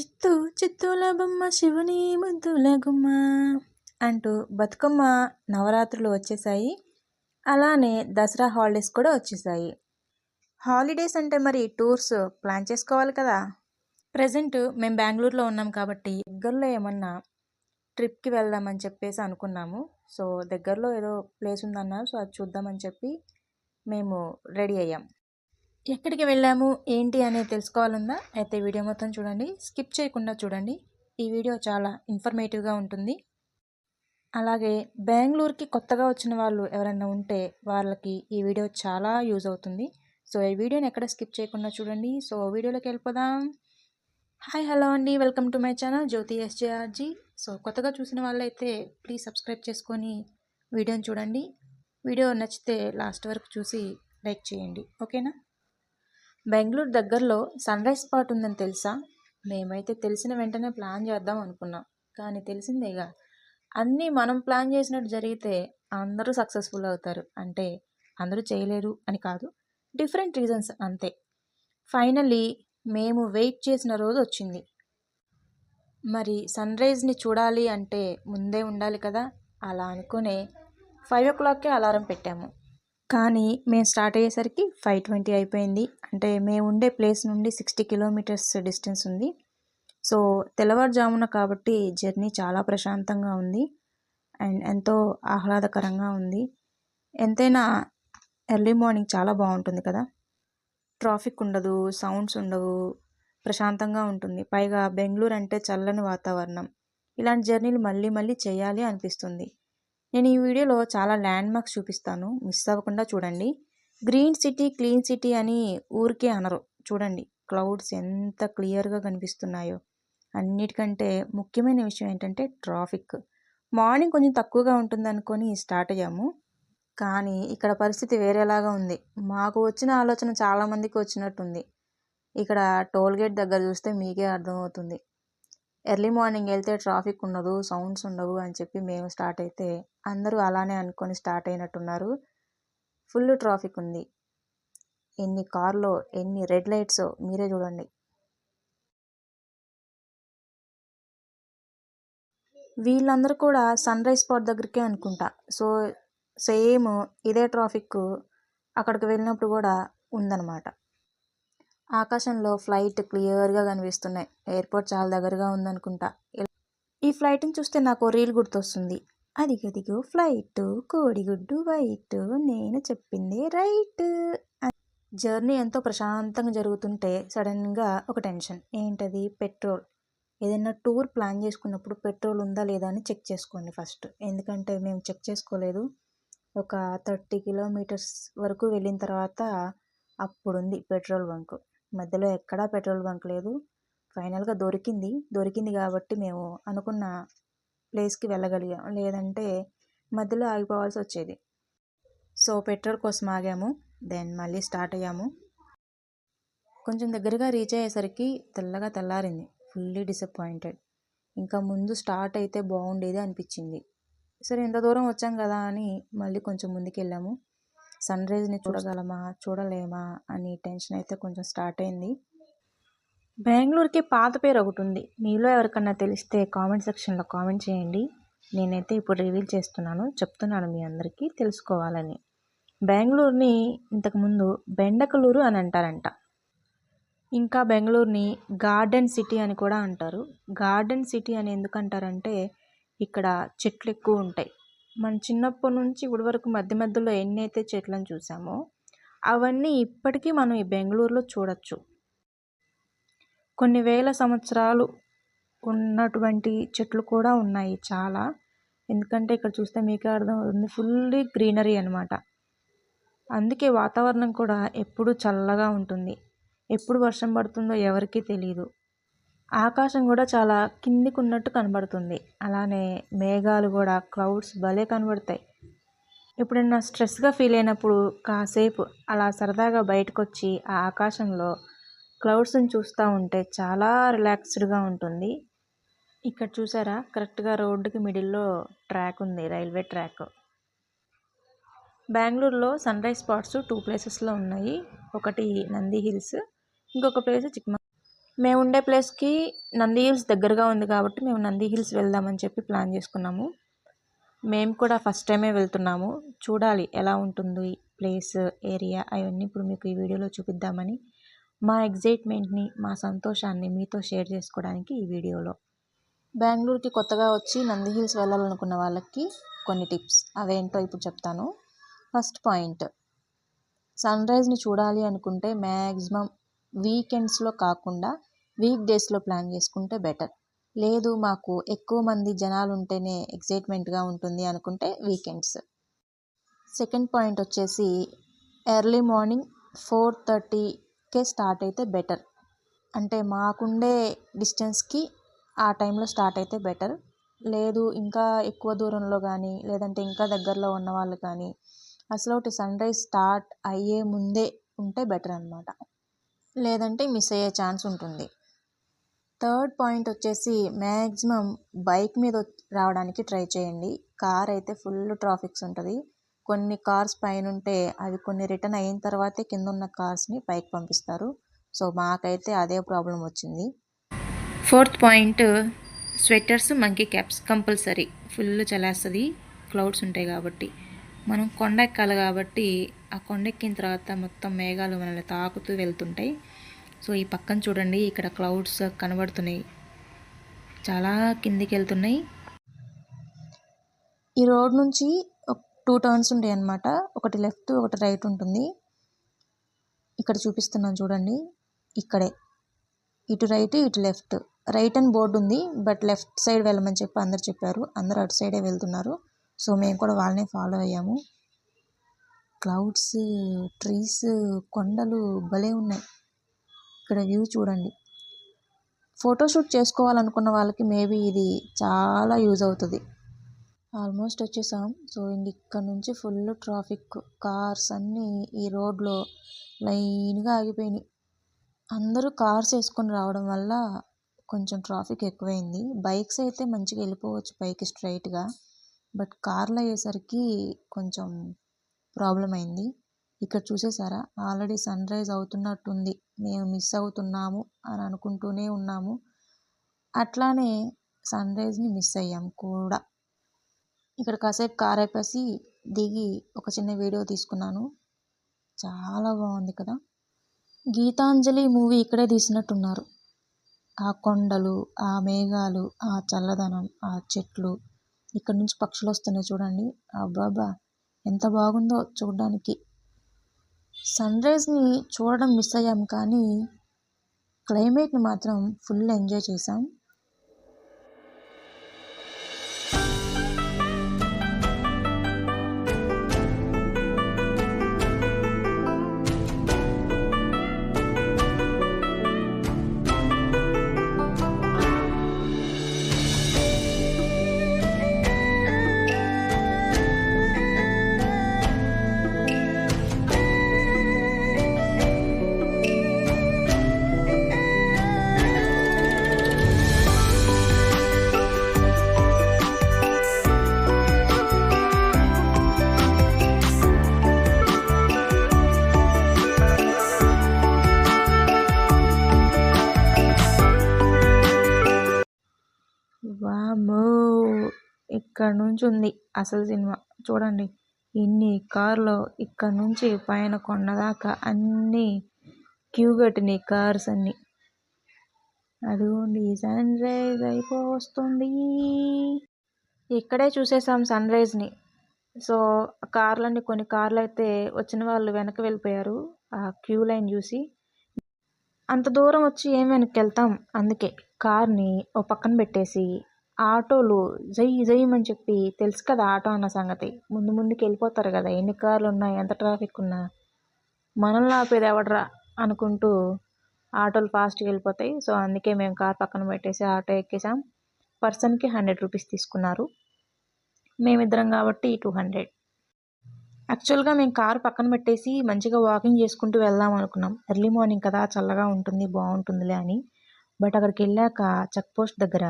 చిత్తూ చిత్తూల బొమ్మ శివుని ముద్దుల గుమ్మ అంటూ బతుకమ్మ నవరాత్రులు వచ్చేసాయి. అలానే దసరా హాలిడేస్ కూడా వచ్చేసాయి. హాలిడేస్ అంటే మరి టూర్స్ ప్లాన్ చేసుకోవాలి కదా? ప్రజెంట్ మేము బెంగళూరులో ఉన్నాం కాబట్టి దగ్గరలో ఏమన్నా ట్రిప్కి వెళ్దామని చెప్పేసి అనుకున్నాము. సో దగ్గరలో ఏదో ప్లేస్ ఉందన్నారు. సో అది చూద్దామని చెప్పి మేము రెడీ అయ్యాం. ఎక్కడికి వెళ్ళాము ఏంటి అనేది తెలుసుకోవాలన్నా అయితే వీడియో మొత్తం చూడండి. స్కిప్ చేయకుండా చూడండి. ఈ వీడియో చాలా ఇన్ఫర్మేటివ్గా ఉంటుంది. అలాగే బెంగళూరుకి కొత్తగా వచ్చిన వాళ్ళు ఎవరైనా ఉంటే వాళ్ళకి ఈ వీడియో చాలా యూజ్ అవుతుంది. సో ఈ వీడియోని ఎక్కడ స్కిప్ చేయకుండా చూడండి. సో వీడియోలోకి వెళ్ళిపోదాం. హాయ్ హలో అండి. Welcome to my channel Jyothi SJRG. So కొత్తగా చూసిన వాళ్ళైతే ప్లీజ్ సబ్స్క్రైబ్ చేసుకొని వీడియోని చూడండి. వీడియో నచ్చితే లాస్ట్ వరకు చూసి లైక్ చేయండి. ఓకేనా? బెంగళూరు దగ్గరలో సన్రైజ్ స్పాట్ ఉందని తెలుసా? మేమైతే తెలిసిన వెంటనే ప్లాన్ చేద్దాం అనుకున్నాం. కానీ తెలిసిందేగా? అన్నీ మనం ప్లాన్ చేసినట్టు జరిగితే అందరూ సక్సెస్ఫుల్ అవుతారు. అంటే అందరూ చేయలేరు అని కాదు. డిఫరెంట్ రీజన్స్ అంతే. ఫైనల్లీ మేము వెయిట్ చేసిన రోజు వచ్చింది. మరి సన్ రైజ్ని చూడాలి అంటే ముందే ఉండాలి కదా? అలా అనుకునే ఫైవ్ ఓ క్లాక్కే అలారం పెట్టాము. కానీ మేము స్టార్ట్ అయ్యేసరికి ఫైవ్ ట్వంటీ అయిపోయింది. అంటే మేము ఉండే ప్లేస్ నుండి సిక్స్టీ కిలోమీటర్స్ డిస్టెన్స్ ఉంది. సో తెల్లవారుజామున కాబట్టి జర్నీ చాలా ప్రశాంతంగా ఉంది. అండ్ ఎంతో ఆహ్లాదకరంగా ఉంది. ఎంతైనా ఎర్లీ మార్నింగ్ చాలా బాగుంటుంది కదా. ట్రాఫిక్ ఉండదు సౌండ్స్ ఉండవు ప్రశాంతంగా ఉంటుంది. పైగా బెంగళూరు అంటే చల్లని వాతావరణం. ఇలాంటి జర్నీలు మళ్ళీ మళ్ళీ చేయాలి అనిపిస్తుంది. నేను ఈ వీడియోలో చాలా ల్యాండ్ మార్క్స్ చూపిస్తాను. మిస్ అవ్వకుండా చూడండి. గ్రీన్ సిటీ క్లీన్ సిటీ అని ఊరికే అనరు. చూడండి క్లౌడ్స్ ఎంత క్లియర్గా కనిపిస్తున్నాయో. అన్నిటికంటే ముఖ్యమైన విషయం ఏంటంటే ట్రాఫిక్ మార్నింగ్ కొంచెం తక్కువగా ఉంటుంది అనుకొని స్టార్ట్ అయ్యాము. కానీ ఇక్కడ పరిస్థితి వేరేలాగా ఉంది. మాకు వచ్చిన ఆలోచన చాలామందికి వచ్చినట్టుంది. ఇక్కడ టోల్గేట్ దగ్గర చూస్తే మీకే అర్థమవుతుంది. ఎర్లీ మార్నింగ్ వెళ్తే ట్రాఫిక్ ఉండదు సౌండ్స్ ఉండవు అని చెప్పి మేము స్టార్ట్ అయితే అందరూ అలానే అనుకొని స్టార్ట్ అయినట్టున్నారు. ఫుల్ ట్రాఫిక్ ఉంది. ఎన్ని కార్లో ఎన్ని రెడ్ లైట్స్ మీరే చూడండి. వీళ్ళందరూ కూడా సన్ రైజ్ స్పాట్ దగ్గరికే అనుకుంటా. సో సేమ్ ఇదే ట్రాఫిక్ అక్కడికి వెళ్ళినప్పుడు కూడా ఉందన్నమాట. ఆకాశంలో ఫ్లైట్ క్లియర్గా కనిపిస్తున్నాయి. ఎయిర్పోర్ట్ చాలా దగ్గరగా ఉందనుకుంటా. ఈ ఫ్లైట్ని చూస్తే నాకు రీల్ గుర్తొస్తుంది. అదిగదిగో ఫ్లైట్ కోడిగుడ్డు వైట్ నేను చెప్పింది రైట్ జర్నీ ఎంతో ప్రశాంతంగా జరుగుతుంటే సడన్గా ఒక టెన్షన్. ఏంటది? పెట్రోల్. ఏదైనా టూర్ ప్లాన్ చేసుకున్నప్పుడు పెట్రోల్ ఉందా లేదా అని చెక్ చేసుకోండి ఫస్ట్. ఎందుకంటే మేము చెక్ చేసుకోలేదు. ఒక థర్టీ కిలోమీటర్స్ వరకు వెళ్ళిన తర్వాత అప్పుడుంది పెట్రోల్ బంక్. మధ్యలో ఎక్కడా పెట్రోల్ బంక్ లేదు. ఫైనల్గా దొరికింది. దొరికింది కాబట్టి మేము అనుకున్న ప్లేస్కి వెళ్ళగలిగాం. లేదంటే మధ్యలో ఆగిపోవాల్సి వచ్చేది. సో పెట్రోల్ కోసం ఆగాము. దెన్ మళ్ళీ స్టార్ట్ అయ్యాము. కొంచెం దగ్గరగా రీచ్ అయ్యేసరికి తెల్లగా తెల్లారింది. Fully disappointed. ఇంకా ముందు స్టార్ట్ అయితే బాగుండేది అనిపించింది. సరే ఇంత దూరం వచ్చాం కదా అని మళ్ళీ కొంచెం ముందుకు వెళ్ళాము సన్ రైజ్ని చూడగలమా? చూడలేమా? అని టెన్షన్ అయితే కొంచెం స్టార్ట్ అయింది. బెంగళూరుకి పాత పేరు ఒకటి ఉంది. మీలో ఎవరికన్నా తెలిస్తే కామెంట్ సెక్షన్లో కామెంట్ చేయండి. నేనైతే ఇప్పుడు రివీల్ చేస్తున్నాను. చెప్తున్నాను మీ అందరికీ తెలుసుకోవాలని. బెంగళూరుని ఇంతకుముందు బెండకలూరు అని అంటారంట. ఇంకా బెంగళూరుని గార్డెన్ సిటీ అని కూడా అంటారు. గార్డెన్ సిటీ అని ఎందుకు అంటారంటే ఇక్కడ చెట్లు ఎక్కువ ఉంటాయి. మన చిన్నప్పటి నుంచి ఇప్పటి వరకు మధ్య మధ్యలో ఎన్నైతే చెట్లను చూసామో అవన్నీ ఇప్పటికీ మనం ఈ బెంగళూరులో చూడొచ్చు. కొన్ని వేల సంవత్సరాలు ఉన్నటువంటి చెట్లు కూడా ఉన్నాయి చాలా. ఎందుకంటే ఇక్కడ చూస్తే మీకే అర్థమవుతుంది ఫుల్లీ గ్రీనరీ అనమాట అందుకే వాతావరణం కూడా ఎప్పుడు చల్లగా ఉంటుంది. ఎప్పుడు వర్షం పడుతుందో ఎవరికీ తెలియదు ఆకాశం కూడా చాలా కిందికి ఉన్నట్టు కనబడుతుంది. అలానే మేఘాలు కూడా క్లౌడ్స్ భలే కనబడతాయి. ఎప్పుడైనా స్ట్రెస్గా ఫీల్ అయినప్పుడు కాసేపు అలా సరదాగా బయటకు వచ్చి ఆ ఆకాశంలో క్లౌడ్స్ని చూస్తూ ఉంటే చాలా రిలాక్స్డ్గా ఉంటుంది. ఇక్కడ చూసారా? కరెక్ట్గా రోడ్డుకి మిడిల్లో ట్రాక్ ఉంది రైల్వే ట్రాక్. బెంగళూరులో సన్ రైజ్ స్పాట్స్ టూ ప్లేసెస్లో ఉన్నాయి. ఒకటి నంది హిల్స్ ఇంకొక ప్లేస్ చిక్మ మేము ఉండే ప్లేస్కి నంది హిల్స్ దగ్గరగా ఉంది కాబట్టి మేము నంది హిల్స్ వెళ్దామని చెప్పి ప్లాన్ చేసుకున్నాము. మేము కూడా ఫస్ట్ టైమే వెళ్తున్నాము. చూడాలి ఎలా ఉంటుంది ప్లేస్ ఏరియా అవన్నీ ఇప్పుడు మీకు ఈ వీడియోలో చూపిద్దామని మా ఎగ్జైట్మెంట్ని మా సంతోషాన్ని మీతో షేర్ చేసుకోవడానికి ఈ వీడియోలో. బెంగళూరుకి కొత్తగా వచ్చి నంది హిల్స్ వెళ్ళాలనుకున్న వాళ్ళకి కొన్ని టిప్స్. అవేంటో ఇప్పుడు చెప్తాను. ఫస్ట్ పాయింట్ సన్ రైజ్ని చూడాలి అనుకుంటే మ్యాక్సిమం వీకెండ్స్లో కాకుండా వీక్ డేస్లో ప్లాన్ చేసుకుంటే బెటర్. లేదు మాకు ఎక్కువ మంది జనాలు ఉంటేనే ఎగ్జైట్మెంట్గా ఉంటుంది అనుకుంటే వీకెండ్స్. సెకండ్ పాయింట్ వచ్చేసి ఎర్లీ మార్నింగ్ ఫోర్ థర్టీకే స్టార్ట్ అయితే బెటర్. అంటే మాకుండే డిస్టెన్స్కి ఆ టైంలో స్టార్ట్ అయితే బెటర్. లేదు ఇంకా ఎక్కువ దూరంలో కానీ లేదంటే ఇంకా దగ్గరలో ఉన్న వాళ్ళు కానీ అసలు ఒకటి సన్ రైజ్ స్టార్ట్ అయ్యే ముందే ఉంటే బెటర్ అనమాట లేదంటే మిస్ అయ్యే ఛాన్స్ ఉంటుంది. థర్డ్ పాయింట్ వచ్చేసి మ్యాక్సిమం బైక్ మీద రావడానికి ట్రై చేయండి. కార్ అయితే ఫుల్ ట్రాఫిక్స్ ఉంటుంది. కొన్ని కార్స్ పైన ఉంటే అవి కొన్ని రిటర్న్ అయిన తర్వాతే కింద ఉన్న కార్స్ని పైకి పంపిస్తారు. సో మాకైతే అదే ప్రాబ్లం వచ్చింది. Fourth point sweaters monkey caps compulsory. Full చలేస్తుంది. Clouds ఉంటాయి కాబట్టి. మనం కొండ ఎక్కాలి కాబట్టి ఆ కొండ ఎక్కిన తర్వాత మొత్తం మేఘాలు మనల్ని తాకుతూ వెళ్తుంటాయి. సో ఈ పక్కన చూడండి ఇక్కడ క్లౌడ్స్ కనబడుతున్నాయి. చాలా కిందికి వెళ్తున్నాయి. ఈ రోడ్ నుంచి టూ టర్న్స్ ఉంటాయి అన్నమాట. ఒకటి లెఫ్ట్ ఒకటి రైట్ ఉంటుంది. ఇక్కడ చూపిస్తున్నాను చూడండి. ఇక్కడే. ఇటు రైట్ ఇటు లెఫ్ట్. రైట్ అని బోర్డు ఉంది బట్ లెఫ్ట్ సైడ్ వెళ్ళమని చెప్పి అందరు చెప్పారు. అందరు అటు సైడే వెళ్తున్నారు. సో మేము కూడా వాళ్ళనే ఫాలో అయ్యాము. క్లౌడ్స్ ట్రీస్ కొండలు భలే ఉన్నాయి. ఇక్కడ వ్యూ చూడండి. ఫోటోషూట్ చేసుకోవాలనుకున్న వాళ్ళకి మేబీ ఇది చాలా యూజ్ అవుతుంది. ఆల్మోస్ట్ వచ్చేసాం. సో ఇంక ఇక్కడ నుంచి ఫుల్ ట్రాఫిక్ కార్స్ అన్నీ ఈ రోడ్లో లైన్గా ఆగిపోయినాయి. అందరూ కార్స్ వేసుకొని రావడం వల్ల కొంచెం ట్రాఫిక్ ఎక్కువైంది. బైక్స్ అయితే మంచిగా వెళ్ళిపోవచ్చు పైకి స్ట్రైట్గా. బట్ కార్లు అయ్యేసరికి కొంచెం ప్రాబ్లం అయింది. ఇక్కడ చూసేసారా? ఆల్రెడీ సన్ రైజ్ అవుతున్నట్టుంది. మేము మిస్ అవుతున్నాము అని అనుకుంటూనే ఉన్నాము. అట్లానే సన్ రైజ్ని మిస్ అయ్యాం కూడా. ఇక్కడ కాసేపు కార్ అయిపోసి దిగి ఒక చిన్న వీడియో తీసుకున్నాను. చాలా బాగుంది కదా? గీతాంజలి మూవీ ఇక్కడే తీసినట్టున్నారు. ఆ కొండలు ఆ మేఘాలు ఆ చల్లదనం ఆ చెట్లు ఇక్కడ నుంచి పక్షులు వస్తున్నాయి చూడండి. అబ్బాబా ఎంత బాగుందో చూడడానికి. సన్ రైజ్ని చూడడం మిస్ అయ్యాం కానీ క్లైమేట్ని మాత్రం ఫుల్ ఎంజాయ్ చేసాం ఇక్కడి నుంచి ఉంది అసలు సినిమా. చూడండి ఇన్ని కార్లు ఇక్కడ నుంచి పైన కొండ దాకా అన్నీ క్యూ కట్టినాయి కార్స్ అన్నీ. అదిగోండి సన్ రైజ్ అయిపోస్తుంది. ఇక్కడే చూసేసాం సన్ రైజ్ని. సో కార్లన్నీ కొన్ని కార్లు అయితే వచ్చిన వాళ్ళు వెనక్కి వెళ్ళిపోయారు ఆ క్యూ లైన్ చూసి. అంత దూరం వచ్చి ఏం వెనక్కి వెళ్తాం? అందుకే కార్ని ఓ పక్కన పెట్టేసి ఆటోలు జై జైమని చెప్పి తెలుసు కదా ఆటో అన్న సంగతి. ముందు ముందుకు వెళ్ళిపోతారు కదా ఎన్ని కార్లు ఉన్నా ఎంత ట్రాఫిక్ ఉన్నా. మనల్ని ఆపేది ఎవడరా అనుకుంటూ ఆటోలు ఫాస్ట్గా వెళ్ళిపోతాయి. సో అందుకే మేము కార్ పక్కన పెట్టేసి ఆటో ఎక్కేసాం. పర్సన్కి హండ్రెడ్ రూపీస్ తీసుకున్నారు. మేమిద్దరం కాబట్టి టూ హండ్రెడ్. యాక్చువల్గా మేము కారు పక్కన పెట్టేసి మంచిగా వాకింగ్ చేసుకుంటూ వెళ్దాం అనుకున్నాం. ఎర్లీ మార్నింగ్ కదా చల్లగా ఉంటుంది బాగుంటుందిలే అని. బట్ అక్కడికి వెళ్ళాక చెక్ పోస్ట్ దగ్గర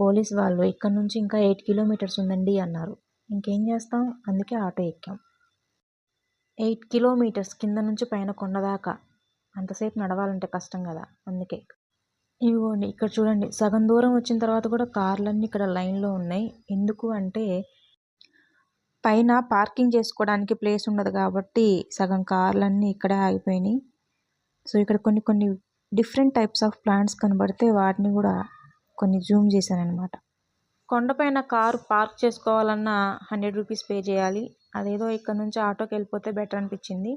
పోలీస్ వాళ్ళు ఇక్కడ నుంచి ఇంకా ఎయిట్ కిలోమీటర్స్ ఉందండి అన్నారు. ఇంకేం చేస్తాం? అందుకే ఆటో ఎక్కాం. ఎయిట్ కిలోమీటర్స్ కింద నుంచి పైన కొండదాకా. అంతసేపు నడవాలంటే కష్టం కదా అందుకే. ఇదిగోండి ఇక్కడ చూడండి. సగం దూరం వచ్చిన తర్వాత కూడా కార్లన్నీ ఇక్కడ లైన్లో ఉన్నాయి. ఎందుకు అంటే పైన పార్కింగ్ చేసుకోవడానికి ప్లేస్ ఉండదు కాబట్టి సగం కార్లన్నీ ఇక్కడే ఆగిపోయినాయి. సో ఇక్కడ కొన్ని కొన్ని డిఫరెంట్ టైప్స్ ఆఫ్ ప్లాంట్స్ కనబడితే వాటిని కూడా కొన్ని జూమ్ చేశాను అనమాట కొండపైన కారు పార్క్ చేసుకోవాలన్నా హండ్రెడ్ రూపీస్ పే చేయాలి. అదేదో ఇక్కడ నుంచి ఆటోకి వెళ్ళిపోతే బెటర్ అనిపించింది.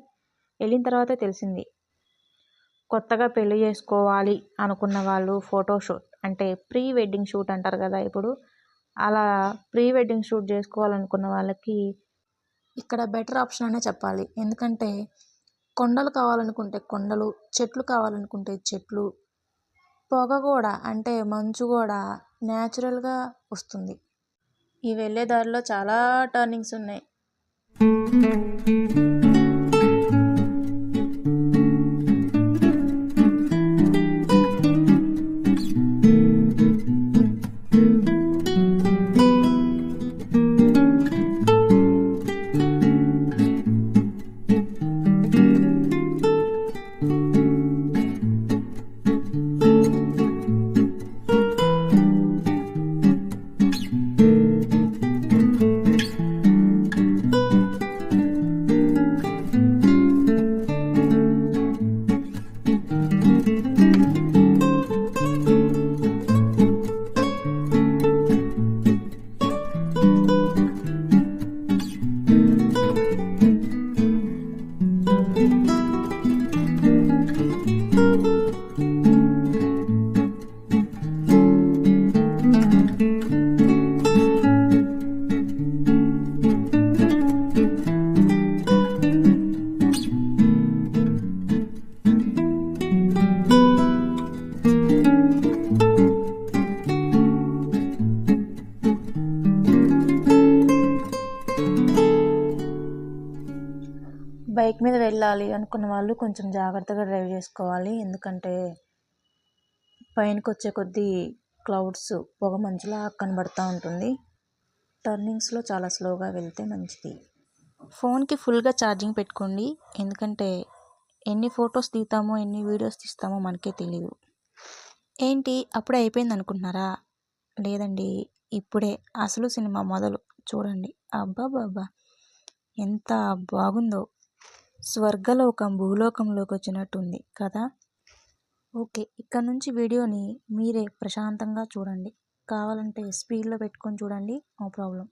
వెళ్ళిన తర్వాతే తెలిసింది. కొత్తగా పెళ్ళి చేసుకోవాలి అనుకున్న వాళ్ళు ఫోటోషూట్ అంటే ప్రీ వెడ్డింగ్ షూట్ అంటారు కదా ఇప్పుడు. అలా ప్రీ వెడ్డింగ్ షూట్ చేసుకోవాలనుకున్న వాళ్ళకి ఇక్కడ బెటర్ ఆప్షన్ అనే చెప్పాలి. ఎందుకంటే కొండలు కావాలనుకుంటే కొండలు చెట్లు కావాలనుకుంటే చెట్లు పొగ కూడా అంటే మంచు కూడా న్యాచురల్గా వస్తుంది. ఈ వెళ్ళే దారిలో చాలా టర్నింగ్స్ ఉన్నాయి. వెళ్ళాలి అనుకున్న వాళ్ళు కొంచెం జాగ్రత్తగా డ్రైవ్ చేసుకోవాలి. ఎందుకంటే పైనకి వచ్చే కొద్దీ క్లౌడ్స్ పొగ మంచులా కనబడుతూ ఉంటుంది. టర్నింగ్స్లో చాలా స్లోగా వెళ్తే మంచిది. ఫోన్కి ఫుల్గా ఛార్జింగ్ పెట్టుకోండి. ఎందుకంటే ఎన్ని ఫొటోస్ తీస్తామో ఎన్ని వీడియోస్ తీస్తామో మనకే తెలియదు ఏంటి? అప్పుడే అయిపోయింది అనుకుంటున్నారా? లేదండి ఇప్పుడే. అసలు సినిమా మొదలు. చూడండి. అబ్బా బాబా ఎంత బాగుందో. స్వర్గలోకం భూలోకంలోకి వచ్చినట్టుంది కదా? ఓకే ఇక్కడ నుంచి వీడియోని మీరే ప్రశాంతంగా చూడండి. కావాలంటే స్పీడ్లో పెట్టుకొని చూడండి నో ప్రాబ్లం.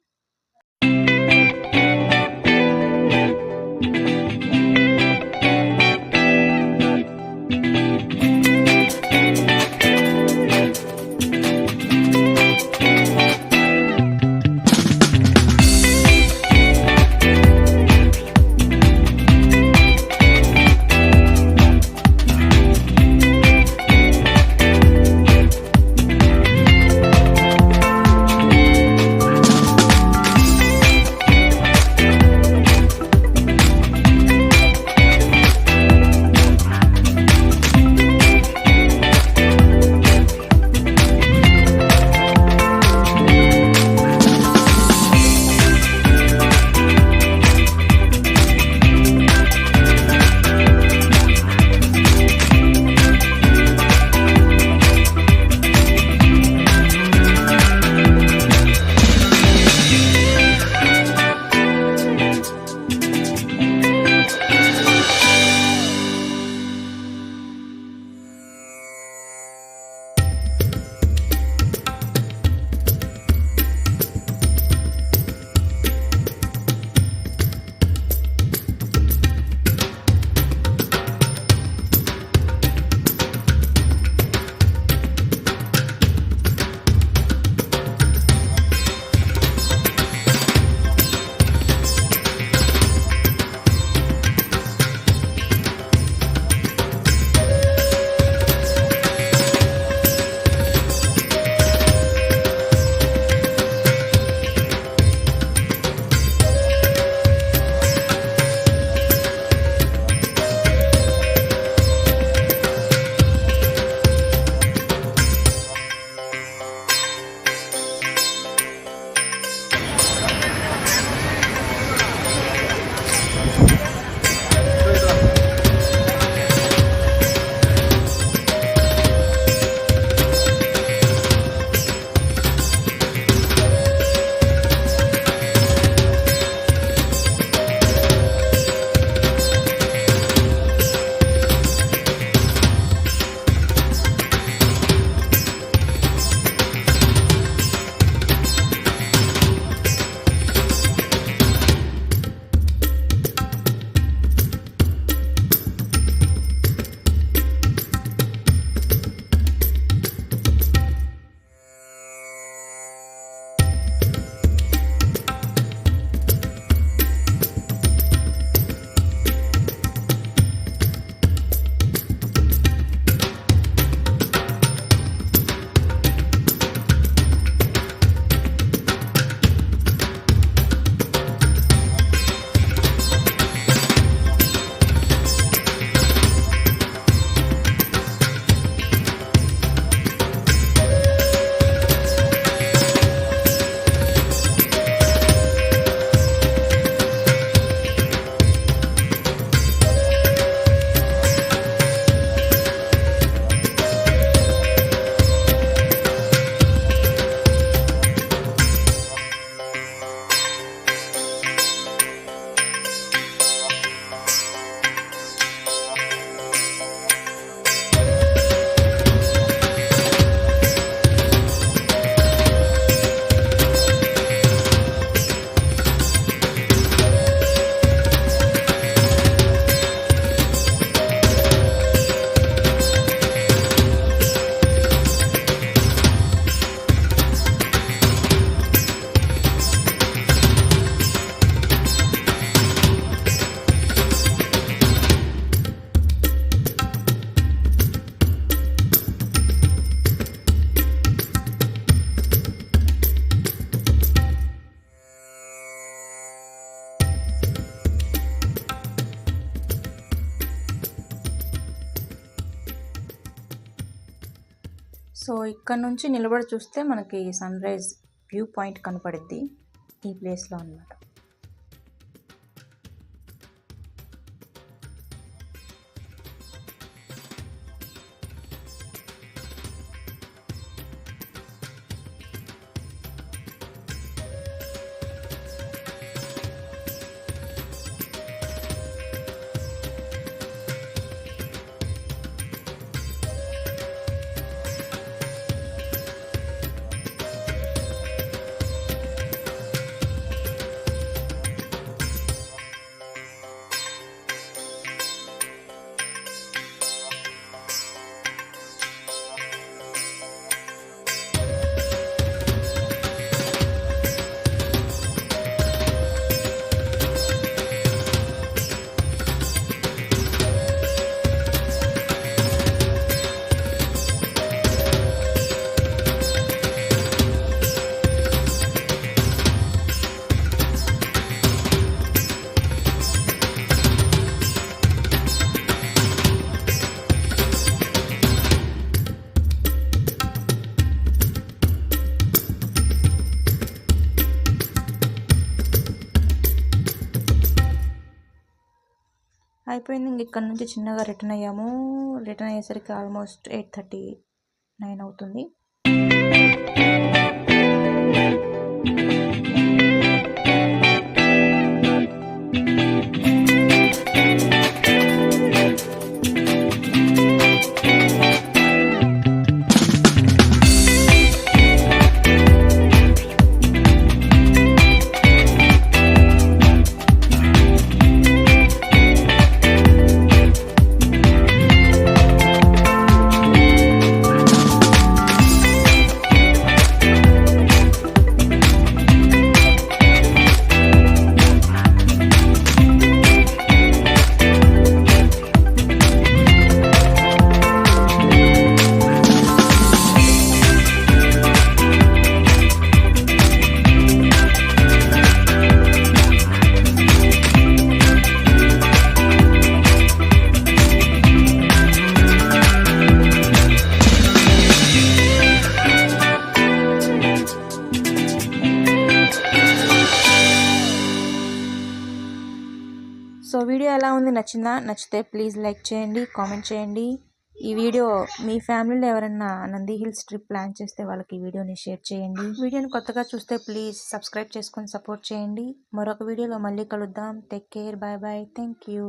సో ఇక్కడ నుంచి నిలబడి చూస్తే మనకి సన్ రైజ్ వ్యూ పాయింట్ కనపడుద్ది ఈ ప్లేస్లో అన్నమాట. అయిపోయింది. ఇంక ఇక్కడ నుంచి చిన్నగా రిటర్న్ అయ్యాము. రిటర్న్ అయ్యేసరికి ఆల్మోస్ట్ ఎయిట్ థర్టీ నైన్ అవుతుంది. నచ్చిందా నచ్చితే ప్లీజ్ లైక్ చేయండి కామెంట్ చేయండి. ఈ వీడియో మీ ఫ్యామిలీలో ఎవరైనా నంది హిల్స్ ట్రిప్ ప్లాన్ చేస్తే వాళ్ళకి ఈ వీడియోని షేర్ చేయండి. వీడియోని కొత్తగా చూస్తే ప్లీజ్ సబ్స్క్రైబ్ చేసుకొని సపోర్ట్ చేయండి. మరొక వీడియోలో మళ్ళీ కలుద్దాం. Take care. Bye bye. Thank you.